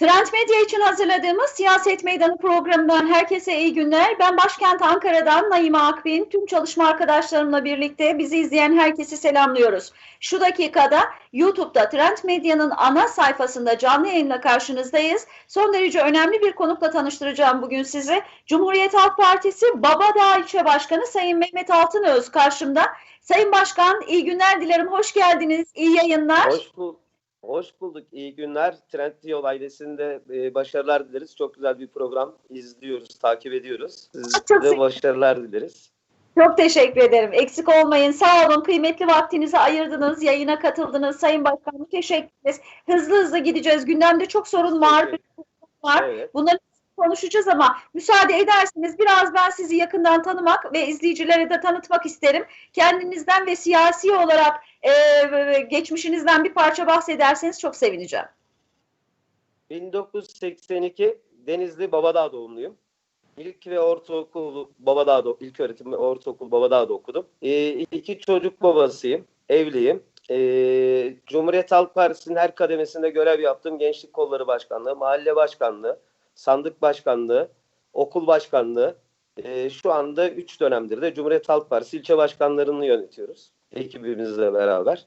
Trend Medya için hazırladığımız Siyaset Meydanı programından herkese iyi günler. Ben başkent Ankara'dan Naime Akbin, tüm çalışma arkadaşlarımla birlikte bizi izleyen herkesi selamlıyoruz. Şu dakikada YouTube'da Trend Medya'nın ana sayfasında canlı yayınla karşınızdayız. Son derece önemli bir konukla tanıştıracağım bugün sizi. Cumhuriyet Halk Partisi Babadağ İlçe Başkanı Sayın Mehmet Altınöz karşımda. Sayın Başkan iyi günler dilerim, hoş geldiniz, iyi yayınlar. Hoş bulduk. Hoş bulduk. İyi günler. Trend Yol ailesinde e, başarılar dileriz. Çok güzel bir program izliyoruz, takip ediyoruz. Size başarılar dileriz. Çok teşekkür ederim. Eksik olmayın. Sağ olun. Kıymetli vaktinizi ayırdınız. Yayına katıldınız. Sayın Başkanım teşekkür ederiz. Hızlı hızlı gideceğiz. Gündemde çok sorun var. sorun var. Evet. Bunları konuşacağız ama müsaade ederseniz biraz ben sizi yakından tanımak ve izleyicilere de tanıtmak isterim. Kendinizden ve siyasi olarak e, geçmişinizden bir parça bahsederseniz çok sevineceğim. 1982 Denizli Babadağ doğumluyum. İlk ve ortaokulu Babadağ'da, ilk öğretim ve ortaokul Babadağ'da okudum. E, iki çocuk babasıyım, evliyim. E, Cumhuriyet Halk Partisi'nin her kademesinde görev yaptım. Gençlik Kolları Başkanlığı, Mahalle Başkanlığı, Sandık Başkanlığı, Okul Başkanlığı. E, şu anda 3 dönemdir de Cumhuriyet Halk Partisi ilçe başkanlarını yönetiyoruz. Ekibimizle beraber.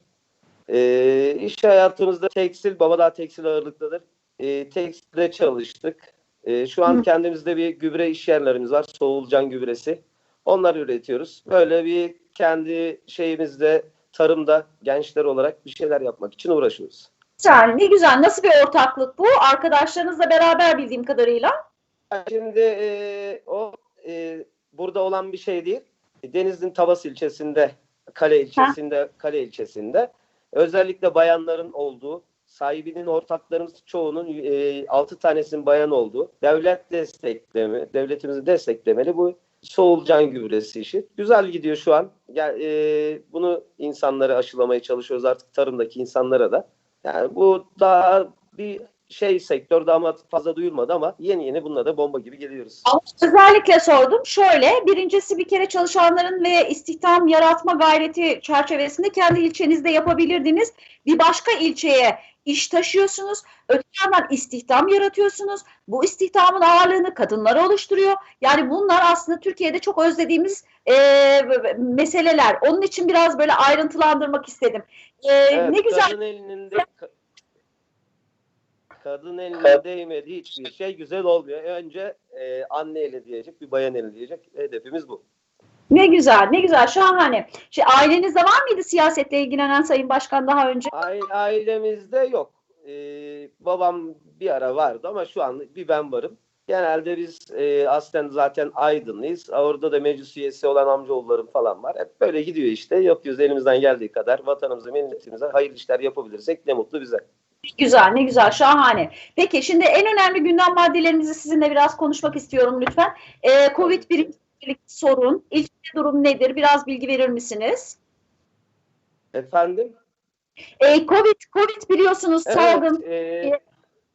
E, iş hayatımızda tekstil, Babadağ tekstil ağırlıklıdır. E, tekstilde çalıştık. E, şu an Hı. kendimizde bir gübre iş yerlerimiz var. Soğulcan gübresi. Onları üretiyoruz. Böyle bir kendi şeyimizde tarımda gençler olarak bir şeyler yapmak için uğraşıyoruz. Güzel, ne güzel. Nasıl bir ortaklık bu? Arkadaşlarınızla beraber bildiğim kadarıyla. Şimdi e, o e, burada olan bir şey değil. Denizli'nin Tavas ilçesinde, Kale ilçesinde, Kale ilçesinde özellikle bayanların olduğu, sahibinin ortaklarımız çoğunun e, 6 tanesinin bayan olduğu, devlet destekleme, devletimizin desteklemeli bu soğulcan gübresi işi. Güzel gidiyor şu an. Gel, e, bunu insanlara aşılamaya çalışıyoruz artık tarımdaki insanlara da. Yani bu daha bir şey sektörde ama fazla duyulmadı ama yeni yeni bununla da bomba gibi geliyoruz. Özellikle sordum. Şöyle, birincisi bir kere çalışanların ve istihdam yaratma gayreti çerçevesinde kendi ilçenizde yapabilirdiniz. Bir başka ilçeye iş taşıyorsunuz. Öte yandan istihdam yaratıyorsunuz. Bu istihdamın ağırlığını kadınlar oluşturuyor. Yani bunlar aslında Türkiye'de çok özlediğimiz e, meseleler. Onun için biraz böyle ayrıntılandırmak istedim. E, Evet, ne güzel. Kadın elinin de ka- kadın eline değmediği hiçbir şey güzel olmuyor. Önce e, anne eli diyecek, bir bayan eli diyecek. Hedefimiz bu. Ne güzel, ne güzel, şahane. Şey, ailenizde var mıydı siyasetle ilgilenen Sayın Başkan daha önce? Aile, ailemizde yok. E, babam bir ara vardı ama şu an bir ben varım. Genelde biz e, aslen zaten Aydınlıyız. Orada da meclis üyesi olan amcaoğullarım falan var. Hep böyle gidiyor işte. Yapıyoruz elimizden geldiği kadar. Vatanımıza, milletimize hayırlı işler yapabilirsek ne mutlu bize. Güzel, ne güzel, şahane. Peki şimdi en önemli gündem maddelerimizi sizinle biraz konuşmak istiyorum lütfen. Ee, Covid birinci sorun, ilk durum nedir? Biraz bilgi verir misiniz? Efendim? Ee, Covid, Covid biliyorsunuz salgın e,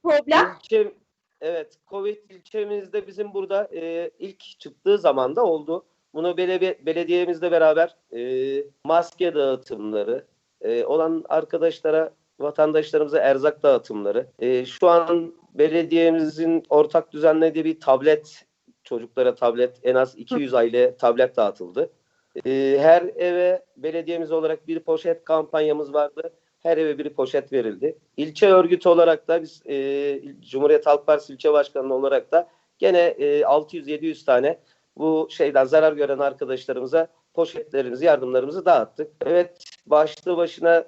problem. İlçe, evet, Covid ilçemizde bizim burada e, ilk çıktığı zaman da oldu. Bunu belediye, belediyemizle beraber e, maske dağıtımları, e, olan arkadaşlara, vatandaşlarımıza erzak dağıtımları. E, şu an belediyemizin ortak düzenlediği bir tablet, çocuklara tablet, en az 200 aile tablet dağıtıldı. E, her eve belediyemiz olarak bir poşet kampanyamız vardı her eve bir poşet verildi. İlçe örgütü olarak da biz e, Cumhuriyet Halk Partisi ilçe başkanı olarak da gene e, 600-700 tane bu şeyden zarar gören arkadaşlarımıza poşetlerimizi, yardımlarımızı dağıttık. Evet başlı başına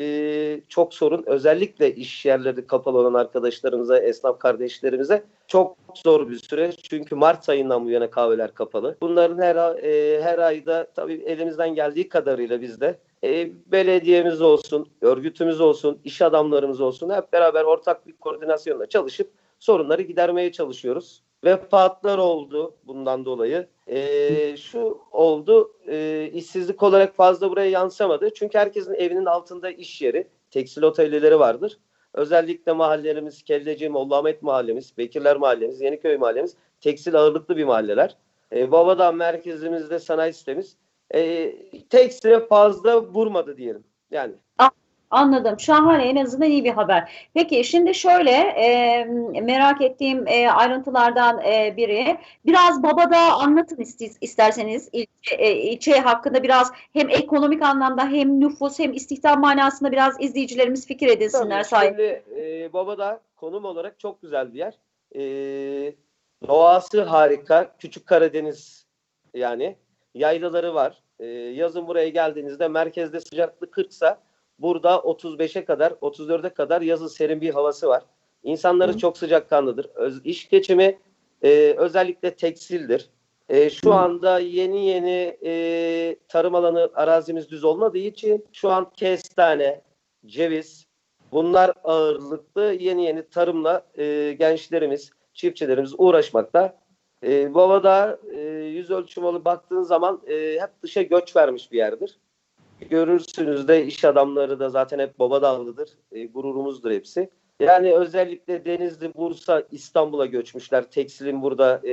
e, çok sorun. Özellikle iş yerleri kapalı olan arkadaşlarımıza, esnaf kardeşlerimize çok zor bir süreç. Çünkü Mart ayından bu yana kahveler kapalı. Bunların her e, her ayda tabii elimizden geldiği kadarıyla biz de e, belediyemiz olsun, örgütümüz olsun, iş adamlarımız olsun hep beraber ortak bir koordinasyonla çalışıp sorunları gidermeye çalışıyoruz. Vefatlar oldu bundan dolayı. E, şu oldu, e, işsizlik olarak fazla buraya yansımadı. Çünkü herkesin evinin altında iş yeri, tekstil otelleri vardır. Özellikle mahallelerimiz, Kelleci, Mollamet mahallemiz, Bekirler mahallemiz, Yeniköy mahallemiz tekstil ağırlıklı bir mahalleler. E, Babadağ merkezimizde sanayi sitemiz e, tekstile fazla vurmadı diyelim. Yani Anladım. Şahane. En azından iyi bir haber. Peki şimdi şöyle e, merak ettiğim e, ayrıntılardan e, biri. Biraz Babada anlatın istiz- isterseniz ilçe, e, ilçe hakkında biraz hem ekonomik anlamda hem nüfus hem istihdam manasında biraz izleyicilerimiz fikir edinsinler. Tabii, şimdi e, Baba'da konum olarak çok güzel bir yer. E, doğası harika. Küçük Karadeniz yani. Yaylaları var. E, yazın buraya geldiğinizde merkezde sıcaklık 40 sa burada 35'e kadar 34'e kadar yazın serin bir havası var. İnsanları Hı. çok sıcakkanlıdır. Öz, iş geçimi e, özellikle tekstildir. E, şu anda yeni yeni e, tarım alanı arazimiz düz olmadığı için şu an kestane, ceviz bunlar ağırlıklı yeni yeni tarımla e, gençlerimiz, çiftçilerimiz uğraşmakta. E, Baba'da e, yüz ölçümü baktığın zaman e, hep dışa göç vermiş bir yerdir. Görürsünüz de iş adamları da zaten hep Babadağlıdır. E, gururumuzdur hepsi. Yani özellikle Denizli, Bursa, İstanbul'a göçmüşler. Tekstilin burada e,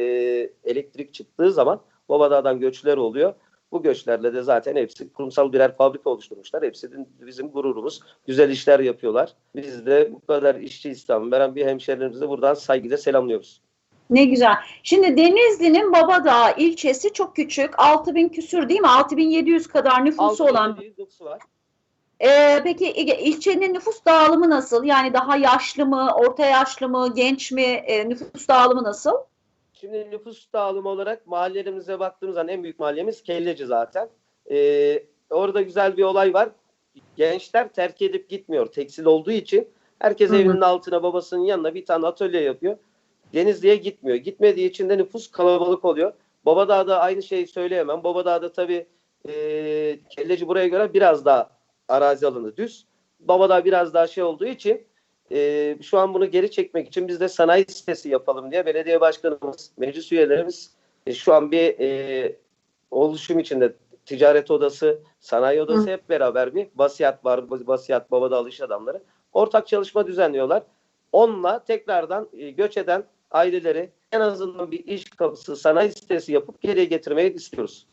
elektrik çıktığı zaman Babadağ'dan göçler oluyor. Bu göçlerle de zaten hepsi kurumsal birer fabrika oluşturmuşlar. Hepsi bizim gururumuz. Güzel işler yapıyorlar. Biz de bu kadar işçi istihdamı veren bir hemşehrilerimizi buradan saygıyla selamlıyoruz. Ne güzel. Şimdi Denizli'nin Babadağ ilçesi çok küçük. 6000 küsür değil mi? 6700 kadar nüfusu olan. 6.700 nüfusu var. Ee, peki ilçenin nüfus dağılımı nasıl? Yani daha yaşlı mı, orta yaşlı mı, genç mi? Ee, nüfus dağılımı nasıl? Şimdi nüfus dağılımı olarak mahallelerimize baktığımız zaman en büyük mahallemiz Kelleci zaten. Ee, orada güzel bir olay var. Gençler terk edip gitmiyor tekstil olduğu için. Herkes Hı hı. evinin altına babasının yanına bir tane atölye yapıyor. Denizli'ye gitmiyor. Gitmediği için de nüfus kalabalık oluyor. Babadağ'da aynı şeyi söyleyemem. Babadağ'da tabii e, Kelleci buraya göre biraz daha arazi alanı düz. Babadağ biraz daha şey olduğu için e, şu an bunu geri çekmek için biz de sanayi sitesi yapalım diye belediye başkanımız, meclis üyelerimiz e, şu an bir e, oluşum içinde ticaret odası, sanayi odası Hı. hep beraber bir basiyat var, basiyat Babadağlı iş adamları. Ortak çalışma düzenliyorlar. Onunla tekrardan e, göç eden aileleri en azından bir iş kapısı, sanayi sitesi yapıp geriye getirmeyi istiyoruz.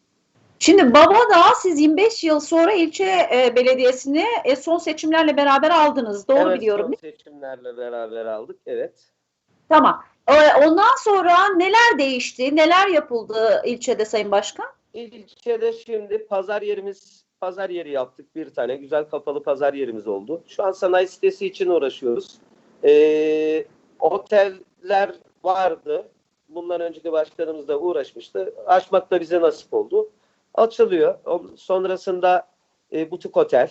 Şimdi Babadağ siz 25 yıl sonra ilçe e, belediyesini e, son seçimlerle beraber aldınız. Doğru evet, biliyorum son değil mi? seçimlerle beraber aldık. Evet. Tamam. Ee, ondan sonra neler değişti, neler yapıldı ilçede Sayın Başkan? İlçede şimdi pazar yerimiz pazar yeri yaptık bir tane güzel kapalı pazar yerimiz oldu. Şu an sanayi sitesi için uğraşıyoruz. Ee, oteller vardı. Bundan önceki başkanımız da uğraşmıştı. Açmak da bize nasip oldu. Açılıyor. Sonrasında e, butik otel.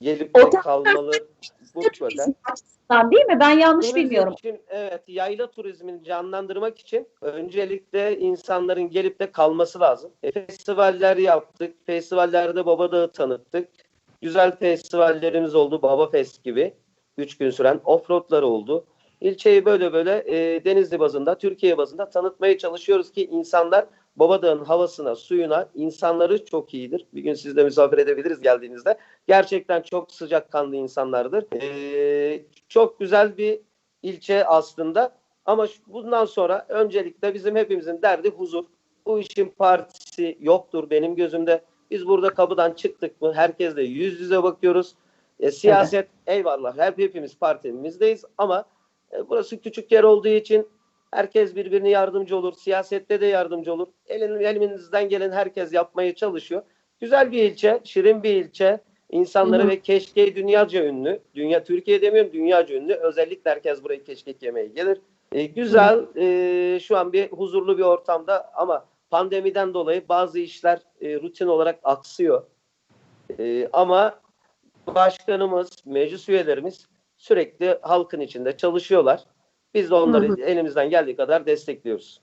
Gelip Otel- kalmalı butik otel. Açısından değil mi? Ben yanlış Turizm bilmiyorum. için, evet, yayla turizmini canlandırmak için öncelikle insanların gelip de kalması lazım. E, festivaller yaptık. Festivallerde Babadağ'ı tanıttık. Güzel festivallerimiz oldu. Baba Fest gibi. Üç gün süren offroadlar oldu. İlçeyi böyle böyle e, Denizli bazında, Türkiye bazında tanıtmaya çalışıyoruz ki insanlar Babadağ'ın havasına, suyuna, insanları çok iyidir. Bir gün siz de misafir edebiliriz geldiğinizde. Gerçekten çok sıcakkanlı insanlardır. E, çok güzel bir ilçe aslında. Ama bundan sonra öncelikle bizim hepimizin derdi huzur. Bu işin partisi yoktur benim gözümde. Biz burada kapıdan çıktık mı herkesle yüz yüze bakıyoruz. E, siyaset eyvallah hep hepimiz partimizdeyiz ama e, burası küçük yer olduğu için herkes birbirine yardımcı olur. Siyasette de yardımcı olur. Elin, elimizden gelen herkes yapmaya çalışıyor. Güzel bir ilçe, şirin bir ilçe. İnsanları Hı ve keşke dünyaca ünlü. Dünya Türkiye demiyorum, dünyaca ünlü. Özellikle herkes buraya keşkek yemeye gelir. E, güzel, e, şu an bir huzurlu bir ortamda ama pandemiden dolayı bazı işler e, rutin olarak aksıyor. E, ama başkanımız, meclis üyelerimiz sürekli halkın içinde çalışıyorlar. Biz de onları Hı elimizden geldiği kadar destekliyoruz.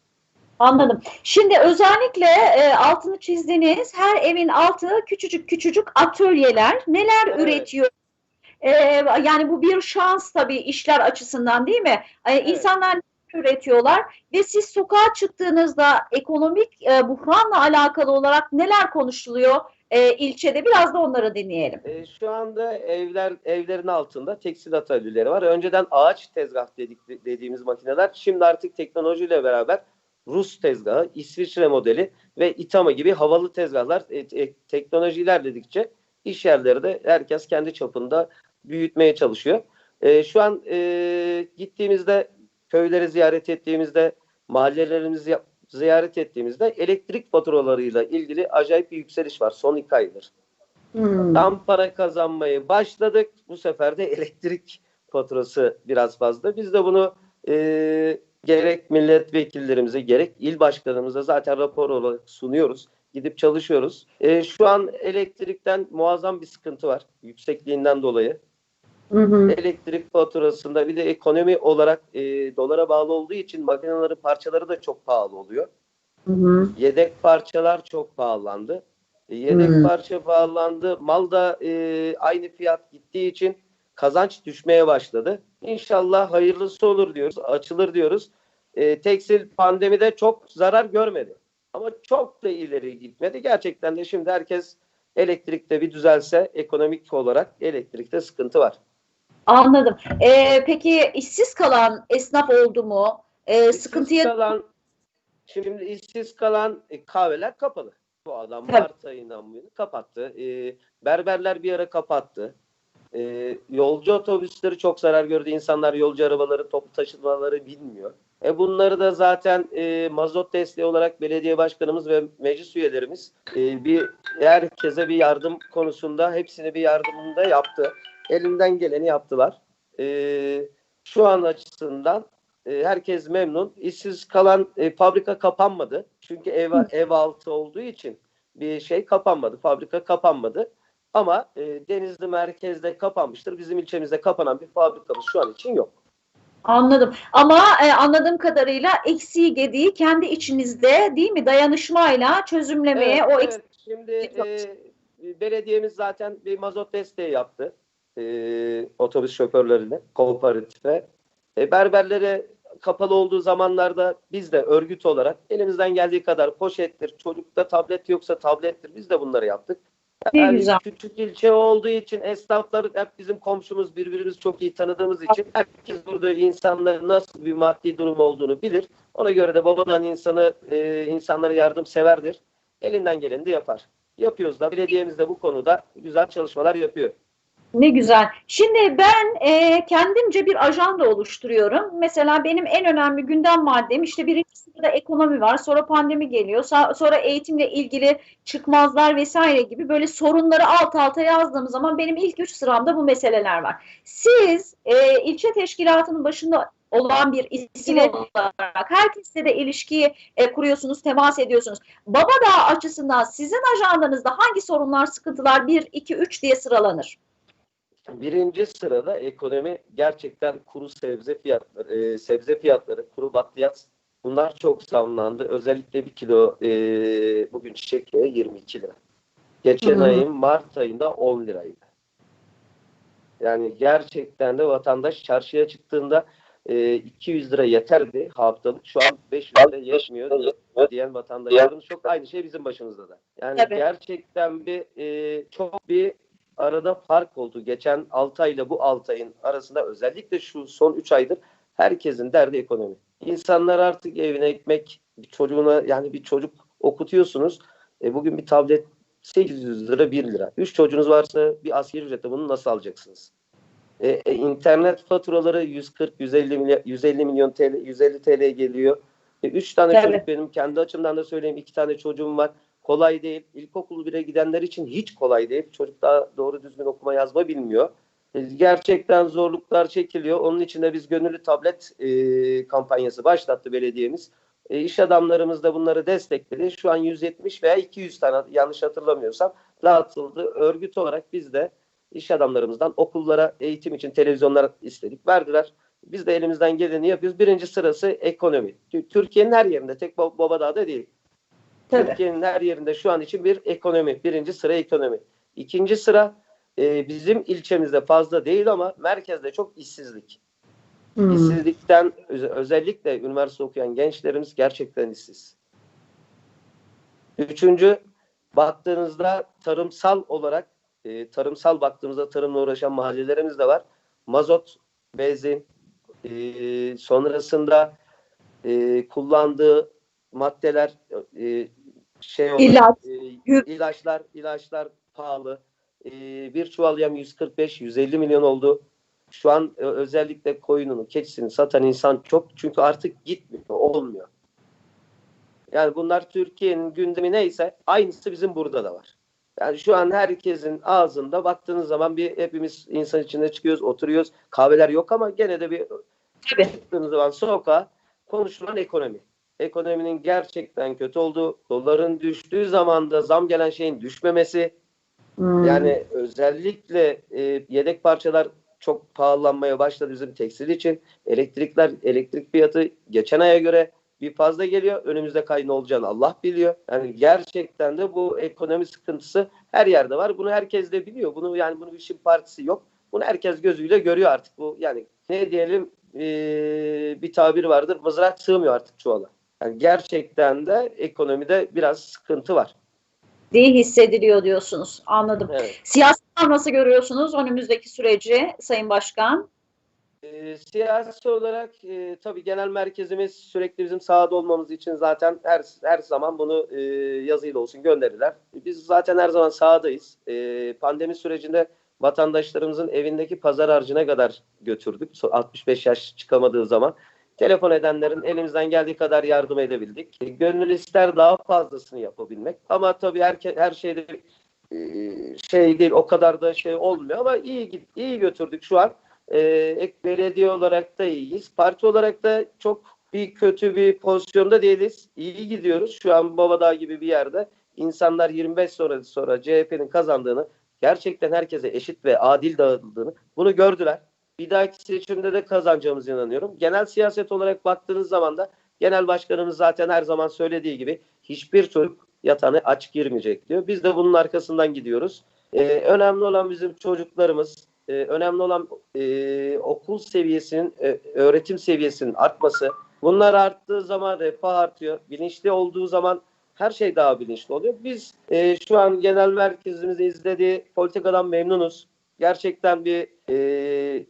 Anladım. Şimdi özellikle e, altını çizdiğiniz her evin altı küçücük küçücük atölyeler. Neler Evet. üretiyor? E, yani bu bir şans tabii işler açısından değil mi? E, İnsanlar neler üretiyorlar ve siz sokağa çıktığınızda ekonomik e, buhranla alakalı olarak neler konuşuluyor e, ilçede? Biraz da onları dinleyelim. E, şu anda evler evlerin altında tekstil atölyeleri var. Önceden ağaç tezgah dedik dediğimiz makineler şimdi artık teknolojiyle beraber Rus tezgahı, İsviçre modeli ve Itama gibi havalı tezgahlar e, e, teknoloji ilerledikçe İş yerleri de herkes kendi çapında büyütmeye çalışıyor. E, şu an e, gittiğimizde köyleri ziyaret ettiğimizde mahallelerimizi ziyaret ettiğimizde elektrik faturalarıyla ilgili acayip bir yükseliş var son iki aydır. Hmm. Tam para kazanmayı başladık. Bu sefer de elektrik faturası biraz fazla. Biz de bunu e, gerek milletvekillerimize gerek il başkanımıza zaten rapor olarak sunuyoruz. Gidip çalışıyoruz. E, şu an elektrikten muazzam bir sıkıntı var. Yüksekliğinden dolayı. Hı hı. Elektrik faturasında bir de ekonomi olarak e, dolara bağlı olduğu için makinelerin parçaları da çok pahalı oluyor. Hı hı. Yedek parçalar çok pahalandı. E, Yedek Hmm. parça pahalandı. Mal da e, aynı fiyat gittiği için kazanç düşmeye başladı. İnşallah hayırlısı olur diyoruz. Açılır diyoruz. E, tekstil pandemide çok zarar görmedi. Ama çok da ileri gitmedi. Gerçekten de şimdi herkes elektrikte bir düzelse ekonomik olarak elektrikte sıkıntı var. Anladım. Ee, peki işsiz kalan esnaf oldu mu? Ee, İşsiz sıkıntıya kalan, şimdi işsiz kalan e, kahveler kapalı. Bu adam Tabii. Mart ayından bu yana kapattı. E, berberler bir ara kapattı. E, yolcu otobüsleri çok zarar gördü. İnsanlar yolcu arabaları, toplu taşımaları bilmiyor. E bunları da zaten e, mazot desteği olarak belediye başkanımız ve meclis üyelerimiz e, bir herkese bir yardım konusunda hepsini bir yardımında yaptı. Elinden geleni yaptılar. E, şu an açısından e, herkes memnun. İşsiz kalan e, fabrika kapanmadı. Çünkü ev, ev altı olduğu için bir şey kapanmadı. Fabrika kapanmadı. Ama e, Denizli merkezde kapanmıştır. Bizim ilçemizde kapanan bir fabrikamız şu an için yok. anladım. Ama e, anladığım kadarıyla eksiği gediği kendi içinizde değil mi? Dayanışmayla çözümlemeye Evet, o evet. eksik Şimdi e, belediyemiz zaten bir mazot desteği yaptı. E, otobüs şoförlerine, kooperatife. E, berberlere kapalı olduğu zamanlarda biz de örgüt olarak elimizden geldiği kadar poşettir, çocukta tablet yoksa tablettir biz de bunları yaptık. Ne Yani güzel. küçük ilçe olduğu için esnaflar hep bizim komşumuz, birbirimizi çok iyi tanıdığımız için herkes burada insanların nasıl bir maddi durum olduğunu bilir. Ona göre de babadan insanı, e, insanlara yardımseverdir. Elinden geleni de yapar. Yapıyoruz da belediyemiz de bu konuda güzel çalışmalar yapıyor. Ne güzel. Şimdi ben e, kendimce bir ajanda oluşturuyorum. Mesela benim en önemli gündem maddem işte birinci sırada ekonomi var, sonra pandemi geliyor, sonra eğitimle ilgili çıkmazlar vesaire gibi böyle sorunları alt alta yazdığım zaman benim ilk üç sıramda bu meseleler var. Siz e, ilçe teşkilatının başında olan bir isim olarak herkesle de ilişkiyi e, kuruyorsunuz, temas ediyorsunuz. Babadağ açısından sizin ajandanızda hangi sorunlar, sıkıntılar 1, 2, 3 diye sıralanır? Birinci sırada ekonomi gerçekten kuru sebze fiyatları, e, sebze fiyatları, kuru bakliyat bunlar çok zamlandı. Özellikle bir kilo e, bugün çiçek yağı 22 lira. Geçen Hı hı. ayın Mart ayında 10 liraydı. Yani gerçekten de vatandaş çarşıya çıktığında e, 200 lira yeterdi haftalık. Şu an 500 lira yetmiyor diye- diyen vatandaşlarımız çok aynı şey bizim başımızda da. Yani Tabii. gerçekten bir e, çok bir arada fark oldu. Geçen 6 ayla bu 6 ayın arasında özellikle şu son 3 aydır herkesin derdi ekonomi. İnsanlar artık evine ekmek, bir çocuğuna yani bir çocuk okutuyorsunuz. E, bugün bir tablet 800 lira 1 lira. 3 çocuğunuz varsa bir asgari ücretle bunu nasıl alacaksınız? E, e, internet faturaları 140 150 milyon 150 milyon TL 150 TL geliyor. 3 tane Tabii. çocuk benim kendi açımdan da söyleyeyim 2 tane çocuğum var. Kolay değil. İlkokul bire gidenler için hiç kolay değil. Çocuk daha doğru düzgün okuma yazma bilmiyor. E, Gerçekten zorluklar çekiliyor. Onun için de biz gönüllü tablet e, kampanyası başlattı belediyemiz. E, iş adamlarımız da bunları destekledi. Şu an 170 veya 200 tane yanlış hatırlamıyorsam dağıtıldı. Örgüt olarak biz de iş adamlarımızdan okullara eğitim için televizyonlar istedik. Verdiler. Biz de elimizden geleni yapıyoruz. Birinci sırası ekonomi. Tü- Türkiye'nin her yerinde tek Bab- Babadağ'da değil. Tabii. Türkiye'nin her yerinde şu an için bir ekonomi. Birinci sıra ekonomi. İkinci sıra e, bizim ilçemizde fazla değil ama merkezde çok işsizlik. Hmm. İşsizlikten öz- özellikle üniversite okuyan gençlerimiz gerçekten işsiz. Üçüncü baktığınızda tarımsal olarak e, tarımsal baktığımızda tarımla uğraşan mahallelerimiz de var. Mazot, benzin, e, sonrasında e, kullandığı maddeler e, şey olarak, İlaç, e, ilaçlar ilaçlar pahalı. e, bir çuval yem 145-150 milyon oldu. Şu an e, özellikle koyununu, keçisini satan insan çok çünkü artık gitmiyor, olmuyor. Yani bunlar Türkiye'nin gündemi neyse aynısı bizim burada da var. Yani şu an herkesin ağzında baktığınız zaman bir hepimiz insan içinde çıkıyoruz, oturuyoruz. Kahveler yok ama gene de bir Tabii. çıktığınız zaman sokağa konuşulan ekonomi. Ekonominin gerçekten kötü olduğu, doların düştüğü zaman da zam gelen şeyin düşmemesi, Hmm. yani özellikle e, yedek parçalar çok pahalanmaya başladı bizim tekstil için. Elektrikler, elektrik fiyatı geçen aya göre bir fazla geliyor. Önümüzde kay ne olacağını Allah biliyor. Yani gerçekten de bu ekonomi sıkıntısı her yerde var. Bunu herkes de biliyor. Bunu yani bunun işin partisi yok. Bunu herkes gözüyle görüyor artık. Bu yani ne diyelim e, bir tabir vardır. Mızrak sığmıyor artık çuvala. Yani gerçekten de ekonomide biraz sıkıntı var. diye hissediliyor diyorsunuz. Anladım. Evet. Siyasi nasıl görüyorsunuz önümüzdeki süreci Sayın Başkan? E, siyasi olarak e, tabii genel merkezimiz sürekli bizim sahada olmamız için zaten her her zaman bunu e, yazıyla olsun gönderirler. Biz zaten her zaman sahadayız. E, pandemi sürecinde vatandaşlarımızın evindeki pazar harcına kadar götürdük. So- 65 yaş çıkamadığı zaman. Telefon edenlerin elimizden geldiği kadar yardım edebildik. E, gönül ister daha fazlasını yapabilmek. Ama tabii her, her şeyde e, şey değil o kadar da şey olmuyor ama iyi iyi götürdük şu an. Ee, ek belediye olarak da iyiyiz. Parti olarak da çok bir kötü bir pozisyonda değiliz. İyi gidiyoruz. Şu an Babadağ gibi bir yerde insanlar 25 sonra sonra CHP'nin kazandığını, gerçekten herkese eşit ve adil dağıtıldığını bunu gördüler. Bir dahaki seçimde de kazanacağımıza inanıyorum. Genel siyaset olarak baktığınız zaman da genel başkanımız zaten her zaman söylediği gibi hiçbir çocuk yatağına aç girmeyecek diyor. Biz de bunun arkasından gidiyoruz. Ee, önemli olan bizim çocuklarımız, e, önemli olan e, okul seviyesinin, e, öğretim seviyesinin artması. Bunlar arttığı zaman refah artıyor. Bilinçli olduğu zaman her şey daha bilinçli oluyor. Biz e, şu an genel merkezimizde izlediği politikadan memnunuz. Gerçekten bir e,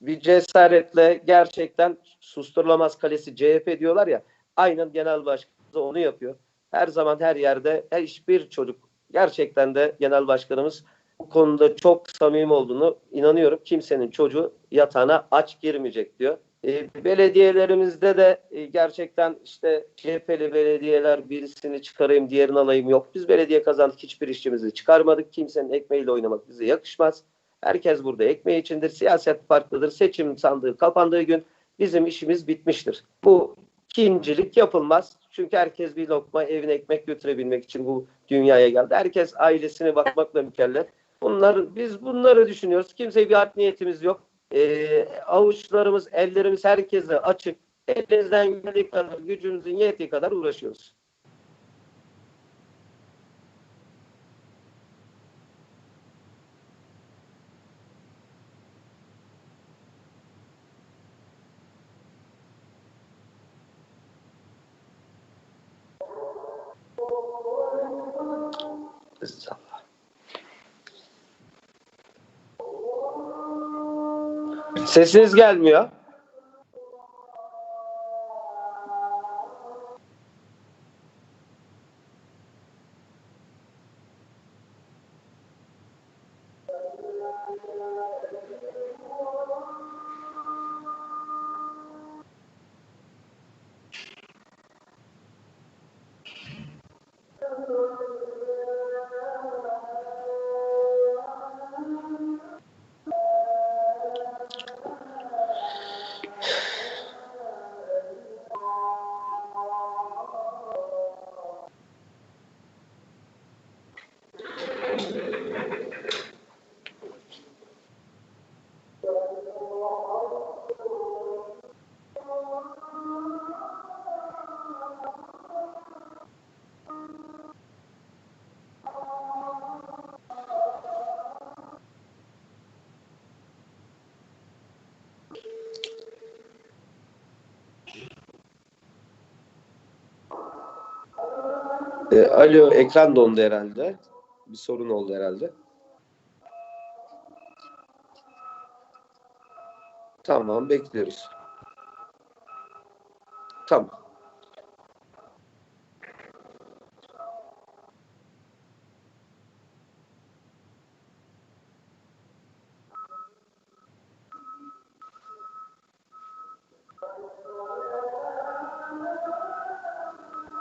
bir cesaretle gerçekten susturulamaz kalesi CHP diyorlar ya. Aynen genel başkanımız onu yapıyor. Her zaman her yerde her hiçbir çocuk gerçekten de genel başkanımız bu konuda çok samimi olduğunu inanıyorum. Kimsenin çocuğu yatağına aç girmeyecek diyor. E, belediyelerimizde de e, gerçekten işte CHP'li belediyeler birisini çıkarayım diğerini alayım yok. Biz belediye kazandık hiçbir işçimizi çıkarmadık. Kimsenin ekmeğiyle oynamak bize yakışmaz. Herkes burada ekmeği içindir. Siyaset farklıdır. Seçim sandığı kapandığı gün bizim işimiz bitmiştir. Bu kincilik yapılmaz. Çünkü herkes bir lokma evine ekmek götürebilmek için bu dünyaya geldi. Herkes ailesine bakmakla mükellef. Bunlar biz bunları düşünüyoruz. Kimseye bir art niyetimiz yok. Ee, avuçlarımız, ellerimiz herkese açık. Elimizden geldiği kadar, gücümüzün yettiği kadar uğraşıyoruz. Estağfurullah. Sesiniz gelmiyor. Lord E, alo, ekran dondu herhalde. Bir sorun oldu herhalde. Tamam, bekliyoruz. Tamam.